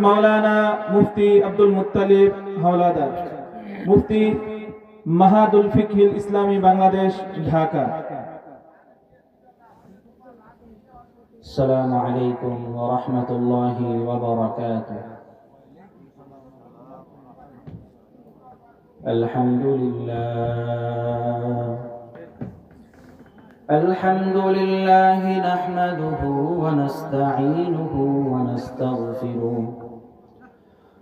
মাওলানা মুফতি Abdul Muttalib Howlader মুফতি মাহাদুল ফিকহিল ইসলামী বাংলাদেশ ঢাকা السلام عليكم ورحمة الله وبركاته الحمد لله الحمد لله نحمده ونستعينه ونستغفره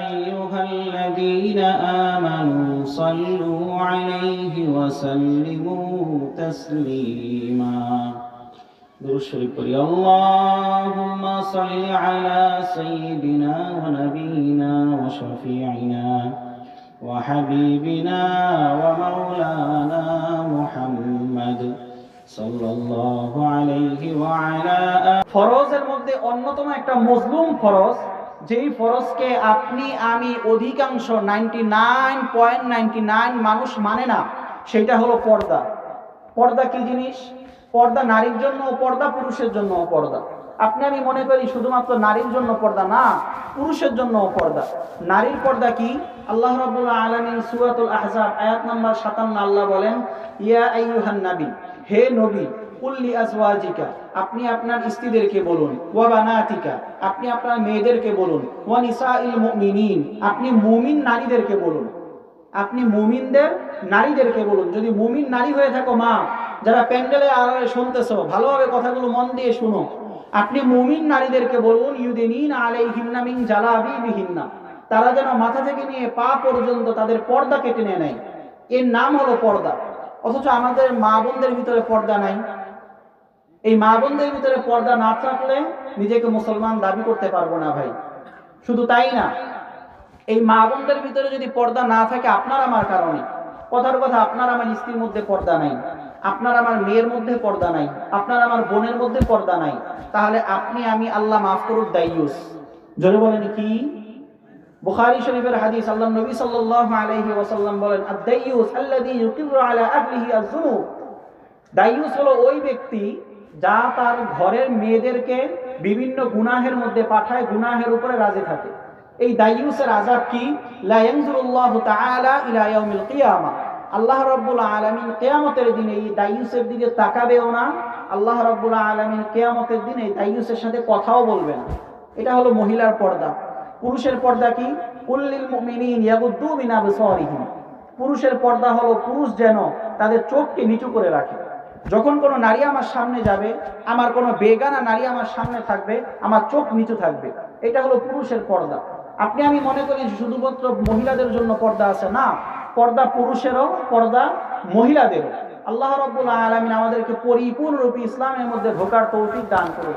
أيها الذين آمنوا صلوا عليه وسلموا تسليما درشر قري اللهم صل على سيدنا ونبينا وشفيعنا وحبيبنا ومولانا محمد صلى الله عليه وعلى آله ফরজের মধ্যে অন্যতম একটা মজলুম ফরজ যেই ফরজকে আপনি, আমি অধিকাংশ ninety nine point ninety nine মানুষ মানে না সেটা হলো পর্দা। পর্দা কি জিনিস? পর্দা নারীর জন্য, পর্দা পুরুষের জন্য পর্দা। আপনি, আমি মনে করি শুধুমাত্র নারীর জন্য পর্দা না, পুরুষের জন্য পর্দা। নারীর পর্দা কি? আল্লাহ রাব্বুল আলামিন আয়াত নাম্বার 57 আল্লাহ বলেন, ইয়া আইয়ুহান নবী, হে নবী কুল্লি আজওয়াজিকা, আপনি আপনার স্ত্রীদেরকে বলুন, ওয়া বানাতিকা, আপনি আপনার মেয়েদেরকে বলুন, ওয়া নিসাইল মুমিনিন, আপনি মুমিন নারীদেরকে বলুন। আপনি মুমিনদের নারীদেরকে বলুন, যদি মুমিন নারী হয়ে থাকো মা, যারা প্যান্ডেলে আড়ালে শুনতেছো, ভালোভাবে কথাগুলো মন দিয়ে শুনো। আপনি মুমিন নারীদেরকে বলুন, ইউদিনিন আলাইহিন্না মিন জালাবিবিহিন্না, তারা যেন মাথা থেকে নিয়ে পা পর্যন্ত তাদের পর্দা কেটে নেয় নাই এর নাম হলো পর্দা। অথচ আমাদের মা বোনদের ভিতরে পর্দা নাই। এই মা বোনদের ভিতরে পর্দা না থাকলে নিজেকে মুসলমান দাবি করতে পারব না ভাই। শুধু তাই না, এই মা বোনদের ভিতরে যদি পর্দা না থাকে, আপনার আমার কারণে। কথার কথা, আপনার আমার স্ত্রীর মধ্যে পর্দা নাই, আপনার আমার মেয়ের মধ্যে পর্দা নাই, আপনার আমার বোনের মধ্যে পর্দা নাই, তাহলে আপনি, আমি আল্লাহ মাফ করুক দাইয়ুস জোরে বলেন কি? বুখারী শরীফের হাদিস, আল্লাহ নবী সাল্লাল্লাহু আলাইহি ওয়াসাল্লাম বলেন আদ-দাইয়ুস আল্লাযী ইউকিরু আলা আহলিহি আয-যুনুব দাইয়ুস হলো ওই ব্যক্তি যা তার ঘরের মেয়েদেরকে বিভিন্ন গুনাহের মধ্যে পাঠায়, গুনাহের উপরে রাজি থাকে। এই দায়ুসের আযাব কি? আল্লাহ রাব্বুল আলামিন কিয়ামতের দিনে এই দায়ুসের দিকে তাকাবেও না। আল্লাহ রাব্বুল আলামিন কিয়ামতের দিনে এই দাইয়ুসের সাথে কথাও বলবে না। এটা হলো মহিলার পর্দা। পুরুষের পর্দা কি? আবসারিহিম। পুরুষের পর্দা হলো পুরুষ যেন তাদের চোখকে নিচু করে রাখে। যখন কোনো নারী আমার সামনে যাবে, আমার কোনো বেগানা নারী আমার সামনে থাকবে, আমার চোখ নিচু থাকবে। এটা হলো পুরুষের পর্দা। আপনি আমি মনে করি শুধুমাত্র মহিলাদের জন্য পর্দা আছে, না। পর্দা পুরুষেরও, পর্দা মহিলাদেরও। আল্লাহ রব্বুল আলমিন আমাদেরকে পরিপূর্ণরূপে ইসলামের মধ্যে ঢোকার তৌফিক দান করুন।